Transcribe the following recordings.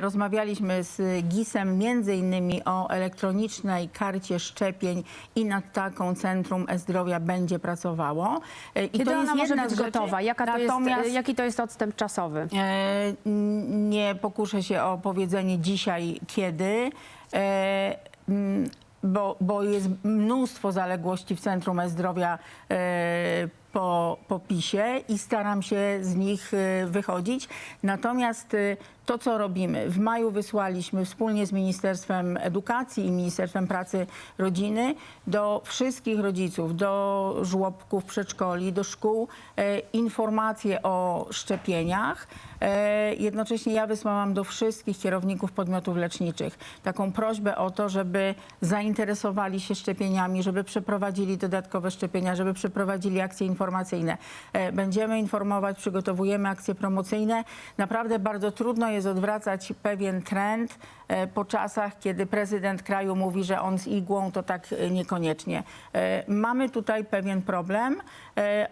Rozmawialiśmy z GIS-em między innymi o elektronicznej karcie szczepień i nad taką Centrum E-Zdrowia będzie pracowało. E, I Kiedy ona może być gotowa? Jaka to Natomiast jest, jaki to jest odstęp czasowy? E, Nie pokuszę się o powiedzenie dzisiaj kiedy, e, mm, bo, bo jest mnóstwo zaległości w Centrum E-Zdrowia e, po, po PiSie i staram się z nich e, wychodzić. Natomiast e, to, co robimy, w maju wysłaliśmy wspólnie z Ministerstwem Edukacji i Ministerstwem Pracy Rodziny do wszystkich rodziców, do żłobków, przedszkoli, do szkół e, informacje o szczepieniach. E, Jednocześnie ja wysłałam do wszystkich kierowników podmiotów leczniczych taką prośbę o to, żeby zainteresowali się szczepieniami, żeby przeprowadzili dodatkowe szczepienia, żeby przeprowadzili akcje informacyjne. E, Będziemy informować, przygotowujemy akcje promocyjne. Naprawdę bardzo trudno jest odwracać pewien trend e, po czasach, kiedy prezydent kraju mówi, że on z igłą, to tak e, niekoniecznie. Mamy tutaj pewien problem.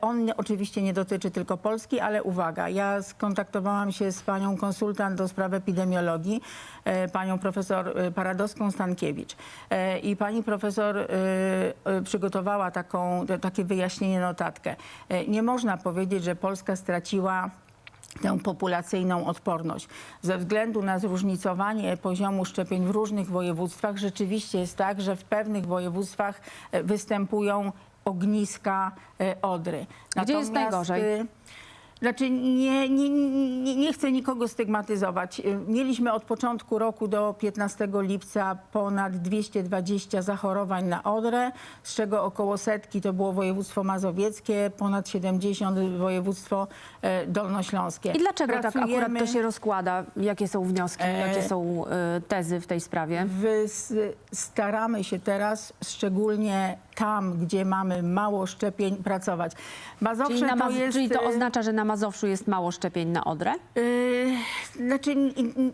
On oczywiście nie dotyczy tylko Polski, ale uwaga, ja skontaktowałam się z panią konsultant do spraw epidemiologii, panią profesor Paradoską Stankiewicz. I pani profesor przygotowała taką, takie wyjaśnienie, notatkę. E, Nie można powiedzieć, że Polska straciła tę populacyjną odporność. Ze względu na zróżnicowanie poziomu szczepień w różnych województwach, rzeczywiście jest tak, że w pewnych województwach e, występują ogniska e, odry. Gdzie jest najgorzej? Znaczy nie, nie, nie, nie chcę nikogo stygmatyzować. Y, Mieliśmy od początku roku do 15 lipca ponad 220 zachorowań na odrę, z czego około setki to było województwo mazowieckie, ponad 70 województwo e, dolnośląskie. I dlaczego tak akurat to się rozkłada? Jakie są wnioski, E, jakie są e, tezy w tej sprawie? Wys, staramy się teraz, szczególnie tam, gdzie mamy mało szczepień, pracować. Mazowsze Czyli, na to Maz- jest... czyli to y, oznacza, że na Mazowszu jest mało szczepień na Odrę? Yy, Znaczy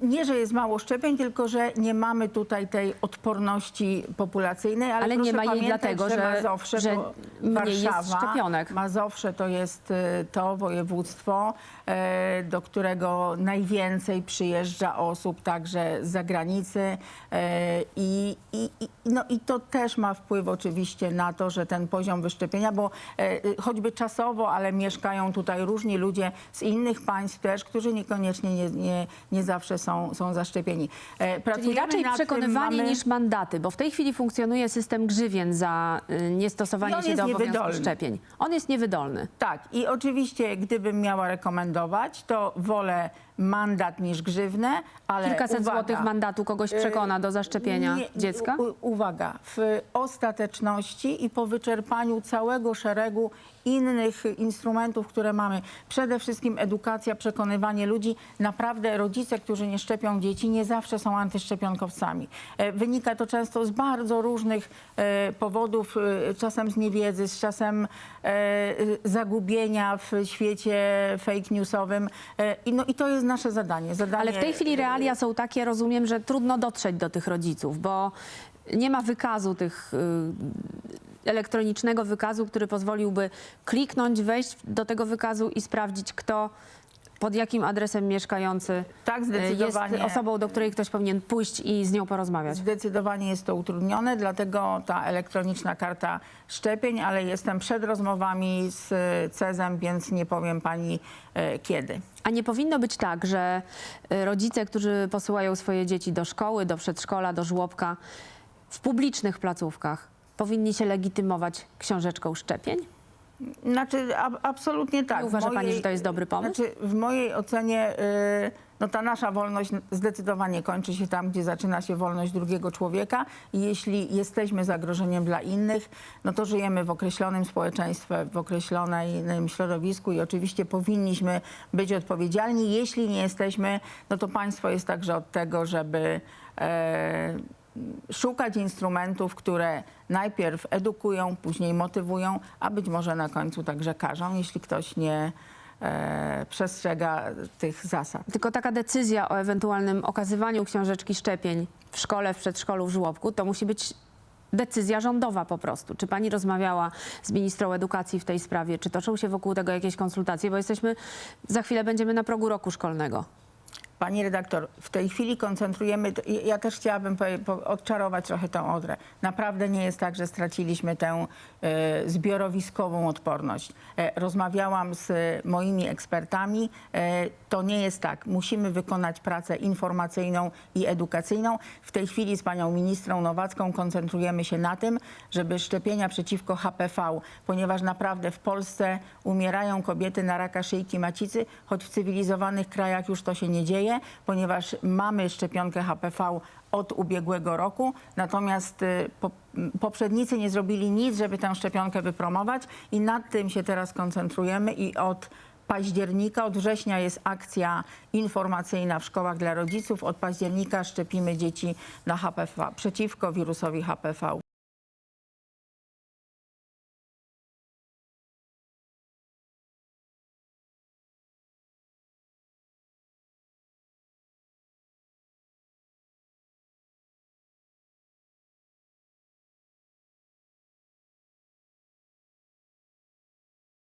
nie, że jest mało szczepień, tylko że nie mamy tutaj tej odporności populacyjnej. Ale, Ale nie ma jej pamiętać, dlatego, że- Mazowsze że to mniej jest Warszawa, szczepionek. Mazowsze to jest y, to województwo, e, do którego najwięcej przyjeżdża osób także z zagranicy e, i, i, i, no, i to też ma wpływ oczywiście na to, że ten poziom wyszczepienia, bo e, choćby czasowo, ale mieszkają tutaj różni ludzie z innych państw też, którzy niekoniecznie nie, nie, nie zawsze są, są zaszczepieni. E, Czyli pracujemy raczej nad tym, przekonywanie mamy- niż mandaty, bo w tej chwili funkcjonuje system grzywien za y, niestosowanie się do obowiązku niewydolny. szczepień. On jest niewydolny. Tak, i oczywiście gdybym miała rekomendować, to wolę mandat niż grzywnę, ale Kilkaset uwaga, złotych mandatu kogoś przekona do zaszczepienia Nie, dziecka? U, uwaga, w ostateczności i po wyczerpaniu całego szeregu innych instrumentów, które mamy, przede wszystkim edukacja, przekonywanie ludzi, naprawdę rodzice, którzy nie szczepią dzieci, nie zawsze są antyszczepionkowcami. E, Wynika to często z bardzo różnych e, powodów, e, czasem z niewiedzy, z czasem zagubienia w świecie fake newsowym. No, I to jest nasze zadanie. zadanie Ale w tej chwili realia są takie, rozumiem, że trudno dotrzeć do tych rodziców, bo nie ma wykazu tych y, elektronicznego wykazu, który pozwoliłby kliknąć, wejść do tego wykazu i sprawdzić, kto pod jakim adresem mieszkający Tak, y, jest zdecydowanie. osobą, do której ktoś powinien pójść i z nią porozmawiać. Zdecydowanie jest to utrudnione, dlatego ta elektroniczna karta szczepień, ale jestem przed rozmowami z CEZ-em, więc nie powiem pani e, kiedy. A nie powinno być tak, że y, rodzice, którzy posyłają swoje dzieci do szkoły, do przedszkola, do żłobka, w publicznych placówkach powinni się legitymować książeczką szczepień? Znaczy, a, absolutnie tak. Nie W uważa pani, że to jest dobry pomysł? Znaczy, w mojej ocenie y, no, ta nasza wolność zdecydowanie kończy się tam, gdzie zaczyna się wolność drugiego człowieka. I jeśli jesteśmy zagrożeniem dla innych, no to żyjemy w określonym społeczeństwie, w określonym środowisku i oczywiście powinniśmy być odpowiedzialni. Jeśli nie jesteśmy, no to państwo jest także od tego, żeby e, szukać instrumentów, które najpierw edukują, później motywują, a być może na końcu także karzą, jeśli ktoś nie e, przestrzega tych zasad. Tylko taka decyzja o ewentualnym okazywaniu książeczki szczepień w szkole, w przedszkolu, w żłobku, to musi być decyzja rządowa po prostu. Czy pani rozmawiała z ministrą edukacji w tej sprawie? Czy toczą się wokół tego jakieś konsultacje? Bo jesteśmy, za chwilę będziemy na progu roku szkolnego. Pani redaktor, w tej chwili koncentrujemy, ja też chciałabym odczarować trochę tę odrę. Naprawdę nie jest tak, że straciliśmy tę e, zbiorowiskową odporność. E, rozmawiałam z moimi ekspertami. E, to nie jest tak. Musimy wykonać pracę informacyjną i edukacyjną. W tej chwili z panią ministrą Nowacką koncentrujemy się na tym, żeby szczepienia przeciwko HPV, ponieważ naprawdę w Polsce umierają kobiety na raka szyjki macicy, choć w cywilizowanych krajach już to się nie dzieje, ponieważ mamy szczepionkę HPV od ubiegłego roku, natomiast y, po, poprzednicy nie zrobili nic, żeby tę szczepionkę wypromować i nad tym się teraz koncentrujemy i od października, od września jest akcja informacyjna w szkołach dla rodziców. Od października szczepimy dzieci na HPV, przeciwko wirusowi HPV.